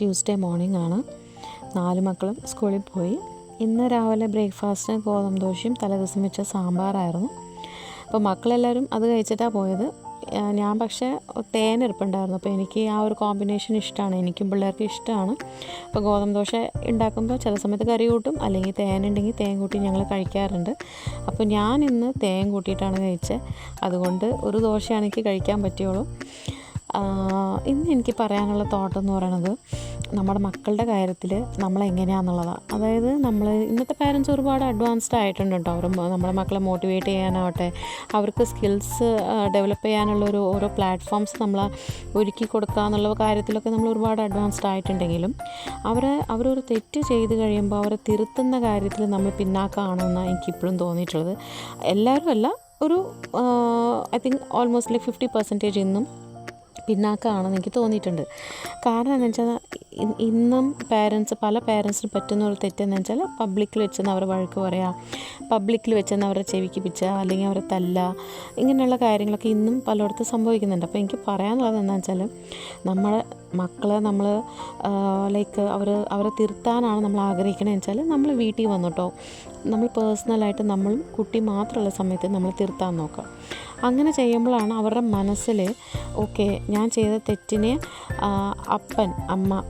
Tuesday morning ആണ്. നാല് മക്കളും സ്കൂളിൽ പോയി. ഇന്ന് രാവിലെ ബ്രേക്ക്ഫാസ്റ്റിന് ഗോതമ്പ് ദോശയും തലേദിവസം വെച്ച സാമ്പാറായിരുന്നു. അപ്പോൾ മക്കളെല്ലാവരും അത് കഴിച്ചിട്ടാണ് പോയത്. ഞാൻ പക്ഷേ തേൻ എടുപ്പുണ്ടായിരുന്നു അപ്പോൾ എനിക്ക് ആ ഒരു കോമ്പിനേഷൻ ഇഷ്ടമാണ് എനിക്കും പിള്ളേർക്കും ഇഷ്ടമാണ് അപ്പോൾ ഗോതമ്പ് ദോശ ഉണ്ടാക്കുമ്പോൾ ചില സമയത്ത് കറി കൂട്ടും. അല്ലെങ്കിൽ തേൻ ഉണ്ടെങ്കിൽ തേൻ കൂട്ടി ഞങ്ങൾ കഴിക്കാറുണ്ട്. അപ്പോൾ ഞാൻ ഇന്ന് തേൻ കൂട്ടിയിട്ടാണ് കഴിച്ചത്. അതുകൊണ്ട് ഒരു ദോശയാണ് കഴിക്കാൻ പറ്റുള്ളൂ. ഇന്ന് എനിക്ക് പറയാനുള്ള തോട്ടം എന്ന് പറയണത് നമ്മുടെ മക്കളുടെ കാര്യത്തിൽ നമ്മൾ എങ്ങനെയാണെന്നുള്ളതാണ് അതായത് നമ്മൾ ഇന്നത്തെ പാരൻസ് ഒരുപാട് അഡ്വാൻസ്ഡ് ആയിട്ടുണ്ട് കേട്ടോ അവർ നമ്മുടെ മക്കളെ മോട്ടിവേറ്റ് ചെയ്യാനാവട്ടെ അവർക്ക് സ്കിൽസ് ഡെവലപ്പ് ചെയ്യാനുള്ള ഒരു ഓരോ പ്ലാറ്റ്ഫോംസ് നമ്മൾ ഒരുക്കി കൊടുക്കുക എന്നുള്ള കാര്യത്തിലൊക്കെ നമ്മൾ ഒരുപാട് അഡ്വാൻസ്ഡ് ആയിട്ടുണ്ടെങ്കിലും അവരെ അവരൊരു തെറ്റ് ചെയ്ത് കഴിയുമ്പോൾ അവരെ തിരുത്തുന്ന കാര്യത്തിൽ നമ്മൾ പിന്നാക്കമാണെന്നാണ് എനിക്കിപ്പോഴും തോന്നിയിട്ടുള്ളത്. എല്ലാവരും അല്ല ഒരു I think almost like fifty percentage ഇന്നും പിന്നാക്കമാണെന്ന് എനിക്ക് തോന്നിയിട്ടുണ്ട്. കാരണം എന്താണെന്ന് വെച്ചാൽ ഇന്നും പേരൻസ് പല പാരൻസിന് പറ്റുന്ന ഒരു തെറ്റെന്ന് വെച്ചാൽ പബ്ലിക്കിൽ വെച്ചെന്ന് അവരെ വഴക്ക് പറയുക പബ്ലിക്കിൽ വെച്ചെന്ന് അവരെ ചെവിക്ക് പിച്ച അല്ലെങ്കിൽ അവരെ തല്ല ഇങ്ങനെയുള്ള കാര്യങ്ങളൊക്കെ ഇന്നും പലയിടത്തും സംഭവിക്കുന്നുണ്ട്. അപ്പോൾ എനിക്ക് പറയാനുള്ളത് എന്താണെന്ന് വെച്ചാൽ നമ്മളെ മക്കളെ നമ്മൾ ലൈക്ക് അവർ അവരെ തിരുത്താനാണ് നമ്മൾ ആഗ്രഹിക്കണമെന്ന് വെച്ചാൽ നമ്മൾ വീട്ടിൽ വന്നിട്ടോ നമ്മൾ പേഴ്സണലായിട്ട് നമ്മളും കുട്ടി മാത്രമുള്ള സമയത്ത് നമ്മൾ തിരുത്താൻ നോക്കുക അങ്ങനെ ചെയ്യുമ്പോഴാണ് അവരുടെ മനസ്സിൽ ഓക്കെ ഞാൻ ചെയ്ത തെറ്റിനെ അപ്പൻ അമ്മ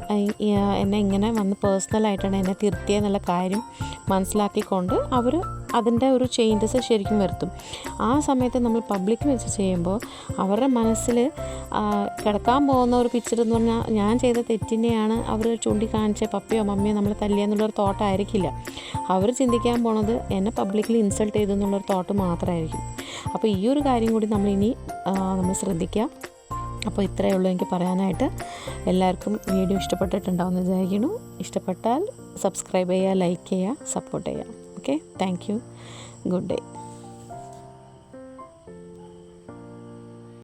എന്നെ ഇങ്ങനെ വന്ന് പേഴ്സണലായിട്ടാണ് എന്നെ തിരുത്തിയെന്നുള്ള കാര്യം മനസ്സിലാക്കിക്കൊണ്ട് അവർ അതിന്റെ ഒരു ചേഞ്ചസ് ശരിക്കും വരുത്തും. ആ സമയത്ത് നമ്മൾ പബ്ലിക് വെച്ച് ചെയ്യുമ്പോൾ അവരുടെ മനസ്സിൽ കിടക്കാൻ പോകുന്ന ഒരു പിക്ചർ എന്ന് പറഞ്ഞാൽ ഞാൻ ചെയ്ത തെറ്റിനെയാണ് അവർ ചൂണ്ടിക്കാണിച്ച പപ്പയോ മമ്മിയോ നമ്മൾ തല്ലിയെന്നുള്ളൊരു തോട്ടായിരിക്കില്ല അവർ ചിന്തിക്കാൻ പോണത് എന്നെ പബ്ലിക്കിൽ ഇൻസൾട്ട് ചെയ്തു എന്നുള്ളൊരു തോട്ട് മാത്രമായിരിക്കും അപ്പോൾ ഈ ഒരു കാര്യം കൂടി നമ്മൾ ഇനി നമ്മൾ ശ്രദ്ധിക്കുക. അപ്പോൾ ഇത്രയേ ഉള്ളൂ എനിക്ക് പറയാനായിട്ട്. എല്ലാവർക്കും വീഡിയോ ഇഷ്ടപ്പെട്ടിട്ടുണ്ടാവുമെന്ന് വിചാരിക്കുന്നു. ഇഷ്ടപ്പെട്ടാൽ സബ്സ്ക്രൈബ് ചെയ്യുക ലൈക്ക് ചെയ്യുക സപ്പോർട്ട് ചെയ്യുക. Okay thank you good day